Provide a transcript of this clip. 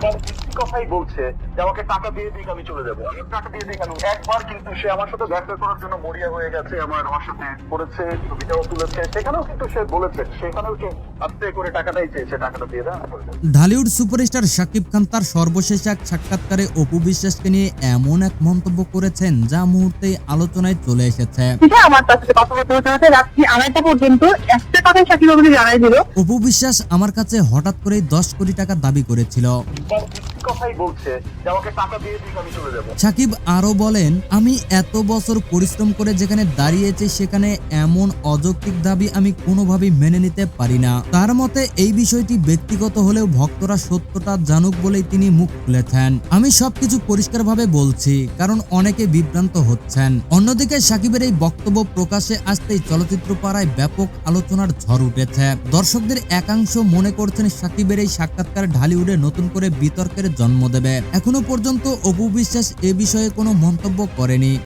তার একটি কথাই বলছে যে আমাকে টাকা দিয়ে দিক আমি চলে যাব। আমি টাকা দিয়ে দিই কেন একবার কিন্তু সে আমার সাথে দেখা করার জন্য মরিয়া হয়ে গেছে আমার আমার সাথে করেছে ছবিটাও তুলেছে সেখানেও কিন্তু সে বলেছে সেখানেও সে আস্তে করে টাকাটাই চেয়েছে টাকাটা দিয়ে আমি যাব। ঢালিউড সুপারস্টার শাকিব খান তার সর্বশেষ এক সাক্ষাৎকারে অপু বিশ্বাসকে নিয়ে এমন এক মন্তব্য করেছেন যা মুহূর্তে আলোচনায় চলে এসেছে। ঠিক আমার তার কথা বলতে হতে হতে রাত্রি আড়াইটা পর্যন্ত একটা কথাই সাকিব আমাকে জানাই দিল। অপু বিশ্বাস আমার কাছে হঠাৎ করে দশ কোটি টাকা দাবি করেছিল। কথাই বলছে যে আমাকে টাকা দিয়ে দিক, আমি চলে যাব। সাকিব আরও বলেন, আমি এত বছর পরিশ্রম করে যেখানে দাঁড়িয়েছি, সেখানে এমন অযৌক্তিক দাবি আমি কোনোভাবেই মেনে নিতে পারি না। তার মতে, এই বিষয়টি ব্যক্তিগত হলেও ভক্তরা সত্যটা জানুক বলেই তিনি মুখ খুলেছেন। আমি সবকিছু পরিষ্কারভাবে বলছি, কারণ অনেকে বিভ্রান্ত হচ্ছেন। অন্যদিকে, সাকিবের এই বক্তব্য প্রকাশে আসতেই চলচ্চিত্র পাড়ায় ব্যাপক আলোচনার ঝড় উঠেছে। দর্শকদের একাংশ মনে করছেন, সাকিবের এই সাক্ষাৎকার ঢালিউডে নতুন করে বিতর্কের জন্ম দেবে। এখনও পর্যন্ত অপু বিশ্বাস এ বিষয়ে কোনো মন্তব্য করেনি।